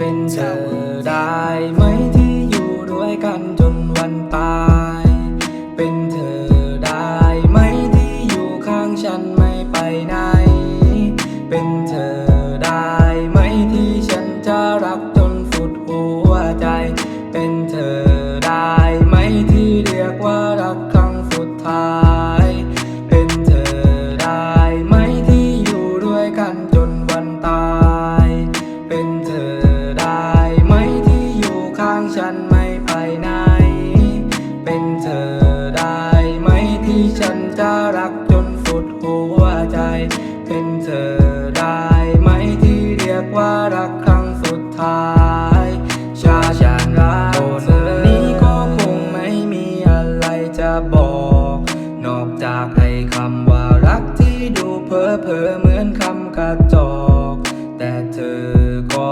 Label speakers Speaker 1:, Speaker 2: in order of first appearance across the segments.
Speaker 1: ป็นเธอได้ไหมที่อยู่ด้วยกันจนวันตาย ฉันจะรักจนสุดหัวใจ เป็นเธอได้ไหมที่เรียกว่ารักครั้งสุดท้าย ชาฉันรักคนนี้ก็คงไม่มีอะไรจะบอก นอกจากให้คำว่ารักที่ดูเพ้อเพอเหมือนคำกระจอก แต่เธอก็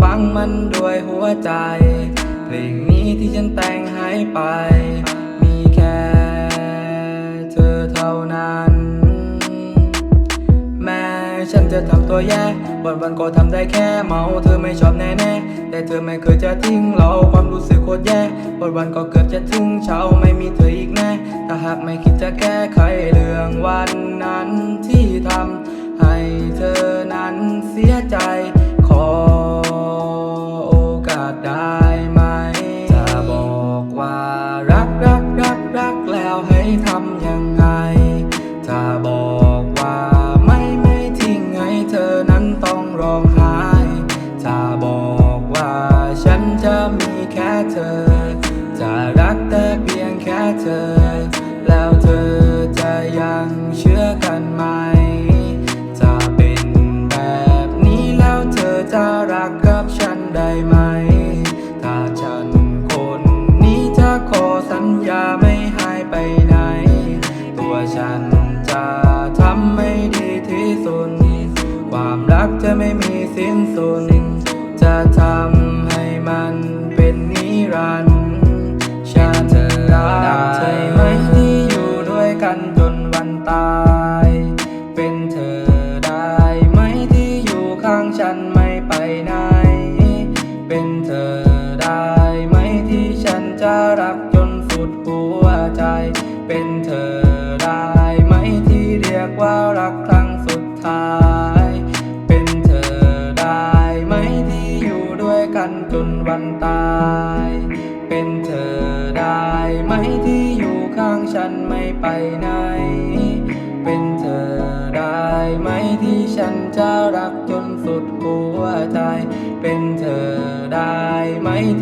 Speaker 1: ฟังมันด้วยหัวใจ เพลงนี้ที่ฉันแต่งให้ไป ฉันจะทำตัวแย่ วันวันก็ทำได้แค่เมาเธอไม่ชอบแน่ๆแต่เธอไม่เคยจะทิ้งเราความรู้สึกโคตรแย่วันวันก็เกือบจะถึงเช้าไม่มีเธออีกแน่ถ้าหากไม่คิดจะแก้ไขเรื่องวันนั้นที่ทำให้เธอนั้นเสียใจขอโอกาสได้ไหมจะบอกว่ารักรักรักรักแล้วให้ทำยังไง ธอ แล้วเธอจะยังเชื่อกันไหม จะเป็นแบบนี้แล้วเธอจะรักกับฉันได้ไหม ถ้าฉันคนนี้จะขอสัญญาไม่หายไปไหน ตัวฉันจะทำให้ดีที่สุด ความรักจะไม่มีสิ้นสุด ไปไหน เป็นเธอได้ไหมที่ฉันจะรักจนสุดหัวใจ เป็นเธอได้ไหมที่เรียกว่ารักครั้งสุดท้าย เป็นเธอได้ไหมที่อยู่ด้วยกันจนวันตาย เป็นเธอได้ไหมที่อยู่ข้างฉันไม่ไปไหน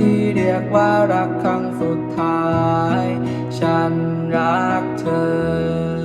Speaker 1: ที่เรียกว่ารักครั้งสุดท้าย ฉันรักเธอ